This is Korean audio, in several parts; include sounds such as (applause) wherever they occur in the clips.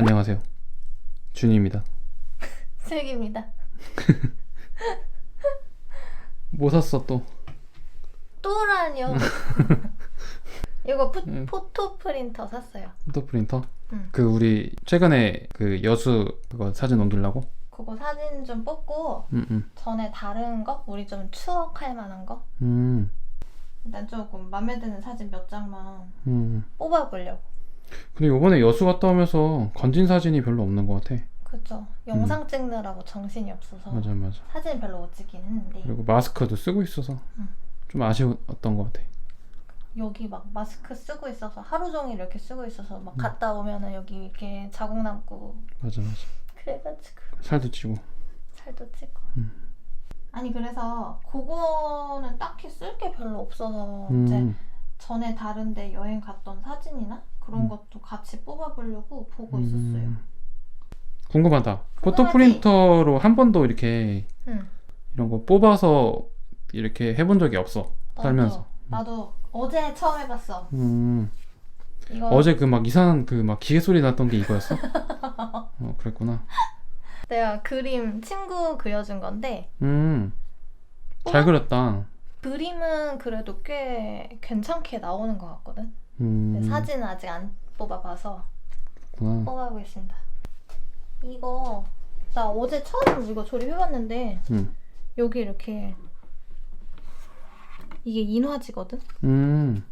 안녕하세요. 준입니다. (laughs) 슬기입니다. (laughs) 뭐 샀어 또? 또라뇨. (laughs) 이거 푸, 음. 포토 프린터 샀어요. 포토 프린터? 응. 그 우리 최근에 그 여수 그거 사진 옮기려고? 그거 사진 좀 뽑고 음, 음. 전에 다른 거 우리 좀 추억할 만한 거 음. 일단 조금 마음에 드는 사진 몇 장만 음. 뽑아보려고. 근데 요번에 여수 갔다 오면서 건진 사진이 별로 없는 것 같아. 그죠. 영상 찍느라고 정신이 없어서 음. 맞아 맞아. 사진 별로 못 찍긴 했는데 그리고 마스크도 쓰고 있어서 음. 좀 아쉬웠던 것 같아. 여기 막 마스크 쓰고 있어서 하루 종일 이렇게 쓰고 있어서 음. 막 갔다 오면은 여기 이렇게 자국 남고 맞아 맞아. 그래가지고 살도 찌고. 살도 찌고. 음. 아니 그래서 그거는 딱히 쓸 게 별로 없어서 이제 음. 전에 다른데 여행 갔던 사진이나 그런 음. 것도 같이 뽑아보려고 보고 있었어요. 음. 궁금하다. 포토 궁금하지? 프린터로 한 번도 이렇게 응. 이런 거 뽑아서 이렇게 해본 적이 없어. 나도, 살면서. 나도 어제 처음 해봤어. 음. 이거 어제 그 막 이상한 그 막 기계 소리 났던 게 이거였어? (laughs) 어 그랬구나. 내가 그림 친구 그려준 건데 음. 잘 그렸다. 그림은 그래도 꽤 괜찮게 나오는 것 같거든. 음. 근데 사진은 아직 안 뽑아봐서 그렇구나. 뽑아보겠습니다. 이거 나 어제 처음 이거 조립해봤는데 음. 여기 이렇게 이게 인화지거든. 음.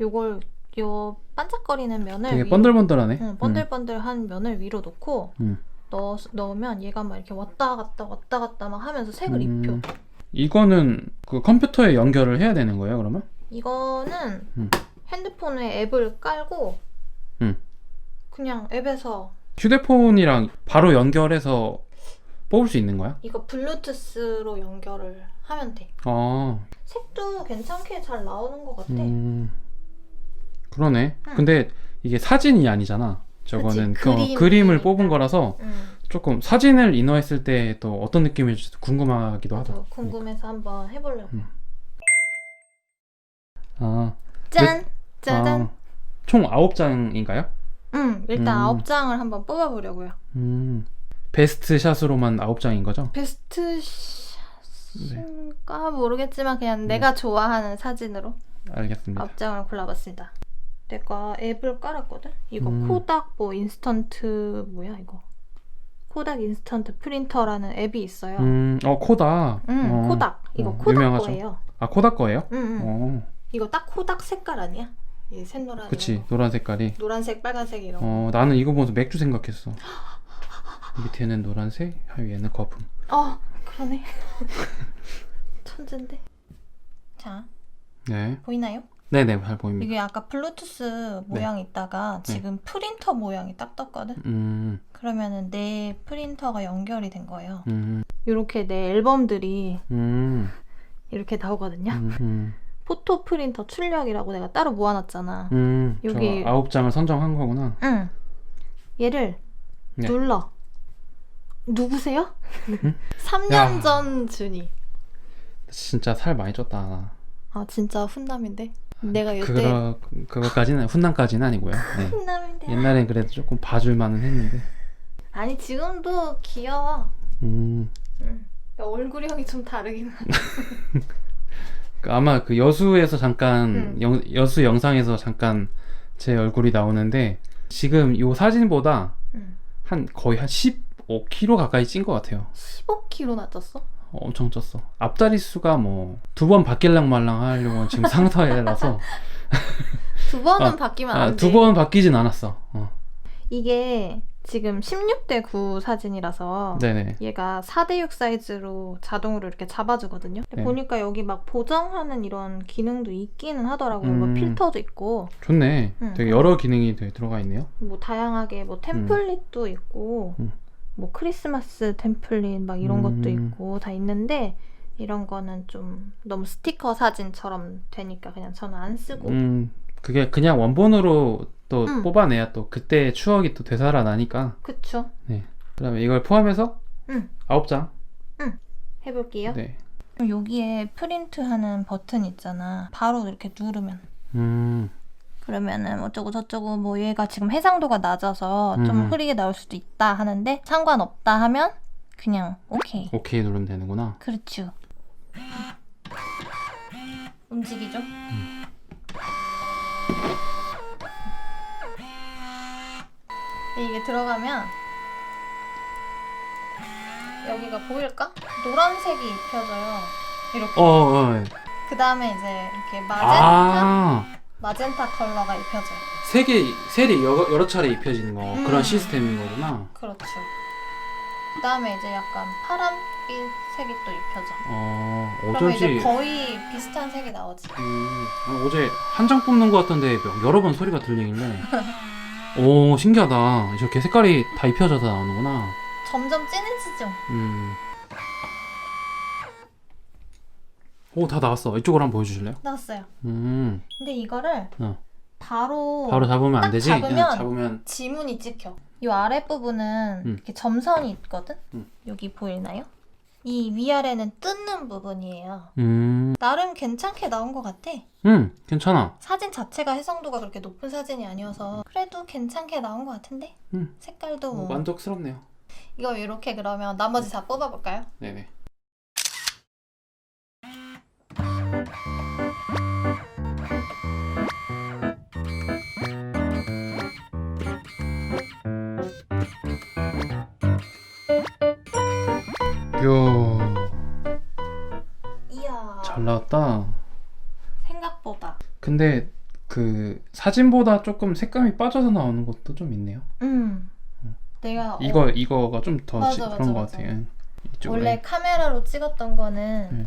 요걸 요 반짝거리는 면을 되게 위로- 번들번들하네. 응, 번들번들한 면을 위로 놓고 음. 넣, 넣으면 얘가 막 이렇게 왔다 갔다 왔다 갔다 막 하면서 색을 음. 입혀. 이거는 그 컴퓨터에 연결을 해야 되는 거예요, 그러면? 이거는 음. 핸드폰에 앱을 깔고 음. 그냥 앱에서 휴대폰이랑 바로 연결해서 뽑을 수 있는 거야? 이거 블루투스로 연결을 하면 돼. 아. 색도 괜찮게 잘 나오는 것 같아. 음. 그러네. 응. 근데 이게 사진이 아니잖아. 저거는 그치, 그 그림이니까. 그림을 뽑은 거라서 음, 조금 사진을 인화했을 때 또 어떤 느낌일지 궁금하기도 하다. 나도 궁금해서 한번 해보려고. 음. 아, 짠! 짜잔! 아, 총 9장인가요? 응, 일단 음. 아홉 장을 한번 뽑아보려고요. 음. 베스트 샷으로만 9장인 거죠? 베스트 샷인가 모르겠지만 그냥 네. 내가 좋아하는 사진으로 알겠습니다. 아홉 장을 골라봤습니다. 내가 앱을 깔았거든? 이거 음. 코닥 뭐 인스턴트 뭐야 이거? 코닥 인스턴트 프린터라는 앱이 있어요. 음, 어, 코다. 음, 어. 코닥. 이거 어, 코닥 유명하죠. 거예요. 아, 코다 거예요? 응, 응. 어, 이거 딱 코닥 색깔 아니야? 이 샛노란 그치. 거. 노란 색깔이. 노란색, 빨간색 이런 거. 어, 나는 이거 보면서 맥주 생각했어. 밑에는 노란색, 위에는 거품. 어, 그러네. (laughs) 천재인데. 자, 네. 보이나요? 네네, 잘 보입니다. 이게 아까 블루투스 모양 이 있다가 네. 지금 프린터 모양이 딱 떴거든? 음, 그러면은 내 프린터가 연결이 된 거예요. 음, 이렇게 내 앨범들이 음, 이렇게 나오거든요. 음, 음, 포토 프린터 출력이라고 내가 따로 모아놨잖아. 음. 여기- 저 아홉 장을 선정한 거구나. 응. 얘를 네. 눌러. 누구세요? 응? (laughs) 3년 야. 전 준이. 진짜 살 많이 쪘다. 나. 아 진짜 훈남인데. 내가 이때 그거 그거까지는 훈남까지는 아니고요. (laughs) 네. 훈남인데. 옛날엔 그래도 조금 봐줄만은 했는데. 아니 지금도 귀여워. 음, 응. 얼굴형이 좀 다르긴 하. (laughs) 그 아마 그 여수에서 잠깐 음. 영, 여수 영상에서 잠깐 제 얼굴이 나오는데 지금 이 사진보다 응. 한 거의 한 15kg 가까이 찐 것 같아요. 15kg나 쪘어? 어, 엄청 쪘어. 앞자리 수가 뭐 두 번 바뀔랑 말랑 하려고 지금 상태라서 (laughs) 두 번은 아, 바뀌면 아, 안 돼. 두 번 바뀌진 않았어. 어. 이게 지금 16대 9 사진이라서 네네. 얘가 4대 6 사이즈로 자동으로 이렇게 잡아주거든요. 근데 네. 보니까 여기 막 보정하는 이런 기능도 있기는 하더라고요. 뭐 음. 필터도 있고 좋네. 응. 되게 여러 기능이 되게 들어가 있네요. 뭐 다양하게 뭐 템플릿도 있고 음. 뭐 크리스마스 템플릿 막 이런 음. 것도 있고 다 있는데 이런 거는 좀 너무 스티커 사진처럼 되니까 그냥 저는 안 쓰고 음, 그게 그냥 원본으로 또 음. 뽑아내야 또 그때의 추억이 또 되살아나니까. 그쵸? 그다음에 이걸 포함해서 응. 아홉 장. 해볼게요. 네. 그럼 여기에 프린트하는 버튼 있잖아. 바로 이렇게 누르면 음, 그러면은 어쩌고 저쩌고 뭐 얘가 지금 해상도가 낮아서 좀 음. 흐리게 나올 수도 있다 하는데 상관없다 하면 그냥 오케이. 오케이 누르면 되는구나. 그렇죠. 움직이죠? 근 이게 들어가면 여기가 보일까? 노란색이 입혀져요. 이렇게. 어, 어. 예. 그 다음에 이제 이렇게 마젠타, 아. 마젠타 컬러가 입혀져요. 색이 셀이 여러, 여러 차례 입혀지는 거 음. 그런 시스템인 거구나. 그렇죠. 그 다음에 이제 약간 파란빛 색이 또 입혀져. 어, 그러면 이제 어쩐지 거의 비슷한 색이 나오지. 음, 아, 어제 한 장 뽑는 것 같던데 여러 번 소리가 들리길래 (laughs) 오 신기하다. 이렇게 색깔이 다 입혀져서 나오는구나. 점점 진해지죠? 음. 오 다 나왔어. 이쪽으로 한번 보여주실래요? 나왔어요. 음. 근데 이거를 어. 바로, 바로 잡으면 안 딱 되지? 잡으면- 그냥 잡으면 지문이 찍혀. 이 아랫 부분은 음. 이렇게 점선이 있거든? 음. 여기 보이나요? 이 위아래는 뜯는 부분이에요. 음. 나름 괜찮게 나온 것 같아. 음, 괜찮아. 사진 자체가 해상도가 그렇게 높은 사진이 아니어서 그래도 괜찮게 나온 것 같은데? 음. 색깔도 어, 뭐. 만족스럽네요. 이거 이렇게 그러면 나머지 다 뽑아볼까요? 네네. 이야, 이야. 잘 나왔다. 생각보다. 근데 그 사진보다 조금 색감이 빠져서 나오는 것도 좀 있네요. 음. 내가 어, 이거 이거가 좀 더 맞아, 맞아, 그런 것 맞아. 같아요. 이쪽으로. 원래 카메라로 찍었던 거는 네.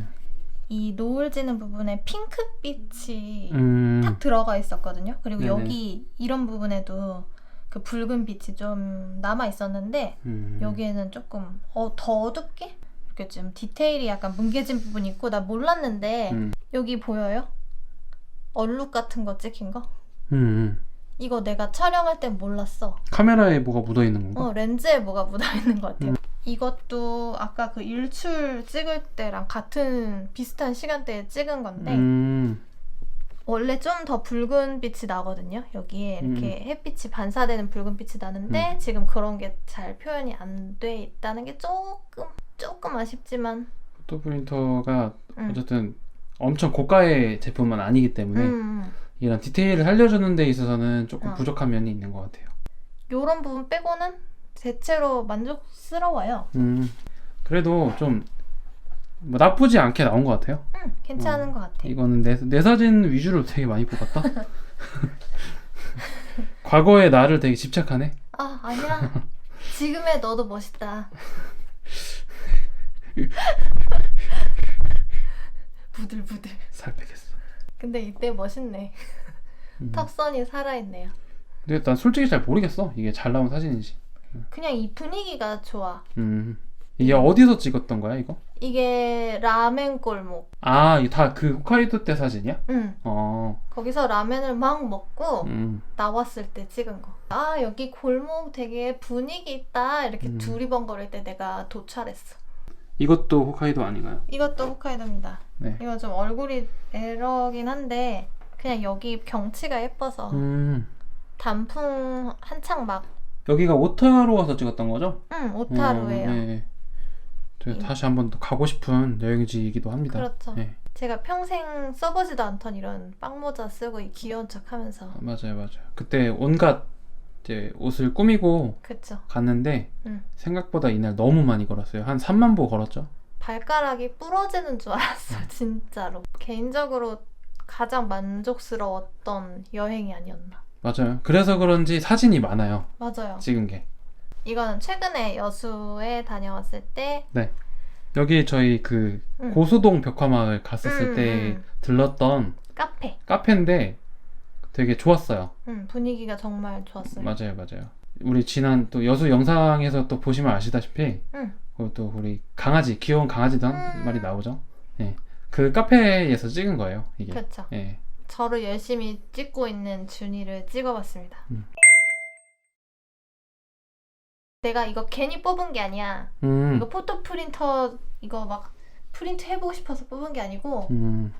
이 노을 지는 부분에 핑크빛이 음, 탁 들어가 있었거든요. 그리고 네네. 여기 이런 부분에도 그 붉은 빛이 좀 남아 있었는데 음. 여기에는 조금 어, 더 어둡게 이렇게 좀 디테일이 약간 뭉개진 부분이 있고 나 몰랐는데 음. 여기 보여요? 얼룩 같은 거 찍힌 거? 음, 음. 이거 내가 촬영할 땐 몰랐어. 카메라에 뭐가 묻어 있는 건가? 어, 렌즈에 뭐가 묻어 있는 것 같아요. 음. 이것도 아까 그 일출 찍을 때랑 같은 비슷한 시간대에 찍은 건데 음, 원래 좀 더 붉은 빛이 나거든요. 여기에 이렇게 햇빛이 반사되는 붉은 빛이 나는데 지금 그런 게 잘 표현이 안 돼 있다는 게 조금 조금 아쉽지만 포토 프린터가 음. 어쨌든 엄청 고가의 제품은 아니기 때문에 음, 이런 디테일을 살려주는 데 있어서는 조금 어. 부족한 면이 있는 것 같아요. 요런 부분 빼고는 대체로 만족스러워요. 음, 그래도 좀 뭐 나쁘지 않게 나온 것 같아요. 음, 괜찮은 어, 것 같아. 이거는 내, 내 사진 위주로 되게 많이 뽑았다. (laughs) 과거의 나를 되게 집착하네. 아 아니야. 지금의 너도 멋있다. (laughs) 부들부들. 살 빼겠어. 근데 이때 멋있네. 음. 탑선이 살아있네요. 근데 난 솔직히 잘 모르겠어. 이게 잘 나온 사진인지. 그냥 이 분위기가 좋아. 음. 이게 어디서 찍었던 거야, 이거? 이게 라멘 골목. 아, 다 그 홋카이도 때 사진이야? 응. 어. 거기서 라멘을 막 먹고 음. 나왔을 때 찍은 거. 아 여기 골목 되게 분위기 있다. 이렇게 음. 두리번거릴 때 내가 도찰했어. 이것도 홋카이도 아닌가요? 이것도 홋카이도입니다. 네. 이거 좀 얼굴이 에러긴 한데 그냥 여기 경치가 예뻐서 음. 단풍 한창 막 여기가 오타로 와서 찍었던 거죠? 응, 오타루예요. 어, 네. 제가 이- 다시 한번 또 가고 싶은 여행지이기도 합니다. 그렇죠. 네. 제가 평생 써보지도 않던 이런 빵모자 쓰고 이 귀여운 척하면서 맞아요, 맞아요. 그때 온갖 이제 옷을 꾸미고 그쵸. 갔는데 응. 생각보다 이날 너무 많이 걸었어요. 한 3만 보 걸었죠. 발가락이 부러지는 줄 알았어 음. 진짜로. 개인적으로 가장 만족스러웠던 여행이 아니었나. 맞아요. 그래서 그런지 사진이 많아요. 맞아요. 찍은 게. 이거는 최근에 여수에 다녀왔을 때 여기 저희 그 응. 고수동 벽화마을 갔었을 음, 때 음. 들렀던 카페. 카페인데 되게 좋았어요. 응, 분위기가 정말 좋았어요. 맞아요, 맞아요. 우리 지난 또 여수 영상에서 또 보시면 아시다시피 응. 그또 우리 강아지 귀여운 강아지도 한 음. 마리 나오죠. 예. 그 카페에서 찍은 거예요. 이게. 그렇죠. 예. 저를 열심히 찍고 있는 준이를 찍어봤습니다. 음. 내가 이거 괜히 뽑은 게 아니야. 음. 이거 포토 프린터 이거 막 프린트 해보고 싶어서 뽑은 게 아니고 음.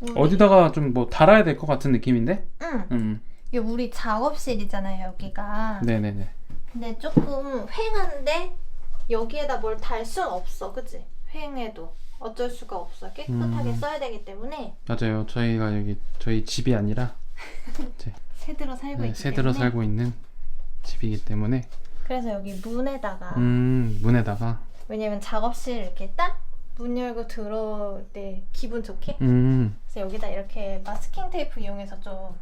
우리- 어디다가 좀 뭐 달아야 될 것 같은 느낌인데? 응 음. 이게 우리 작업실이잖아요 여기가. 네네네. 근데 조금 휑한데 여기에다 뭘 달 순 없어, 그치? 휑해도 어쩔 수가 없어. 깨끗하게 음. 써야 되기 때문에 맞아요. 저희가 여기 저희 집이 아니라 (laughs) 새들어 살고 네, 있기 새들어 때문에. 살고 있는 집이기 때문에 그래서 여기 문에다가 음 문에다가 왜냐면 작업실 이렇게 딱 문 열고 들어올 때 기분 좋게 음 그래서 여기다 이렇게 마스킹 테이프 이용해서 좀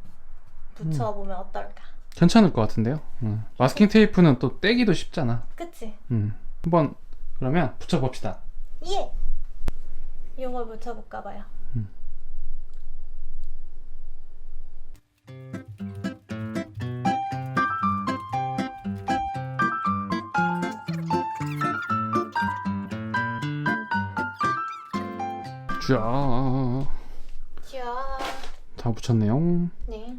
붙여보면 어떨까? 괜찮을 것 같은데요. 음. 마스킹 테이프는 또 떼기도 쉽잖아. 그치? 음. 한번 그러면 붙여봅시다. 예! 이걸 붙여볼까 봐요. 음. 쫙. 자, 다 붙였네요. 네.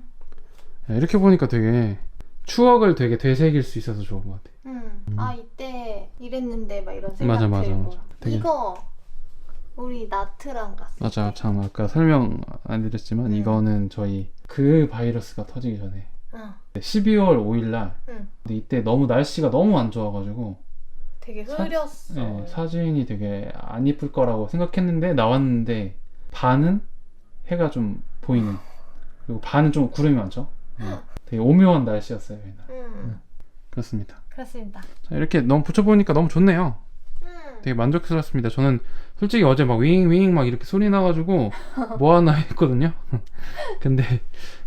야, 이렇게 보니까 되게 추억을 되게 되새길 수 있어서 좋은 것 같아. 음. 아 이때 이랬는데 막 이런 생각 맞아, 맞아, 들고. 맞아. 되게- 이거 우리 나트랑 갔을 맞아, 때. 참 아까 설명 안 드렸지만 음. 이거는 저희 그 바이러스가 터지기 전에 응, 12월 5일날 응. 근데 이때 너무 날씨가 너무 안 좋아가지고 되게 사- 흐렸어. 네, 사진이 되게 안 이쁠 거라고 생각했는데 나왔는데 반은 해가 좀 보이는 그리고 반은 좀 구름이 많죠. 네, 되게 오묘한 날씨였어요. 이날. 음, 그렇습니다. 그렇습니다. 자, 이렇게 너무 붙여보니까 너무 좋네요. 음. 되게 만족스럽습니다. 저는 솔직히 어제 막 윙윙 막 이렇게 소리 나가지고 (laughs) 뭐 하나 했거든요. (laughs) 근데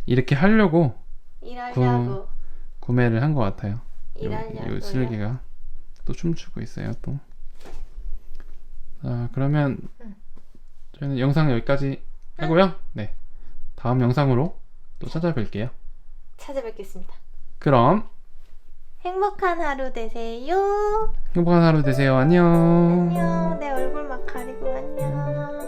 이렇게 하려고 일하려고 구매를 한 것 같아요. 요, 일하려고 요 슬개가 또 춤추고 있어요 또. 자 그러면 저희는 영상 여기까지 하고요. 네 다음 영상으로 또 찾아뵐게요. 찾아뵙겠습니다. 그럼 행복한 하루 되세요. 행복한 하루 되세요. 안녕. 안녕. 내 얼굴 막 가리고 안녕.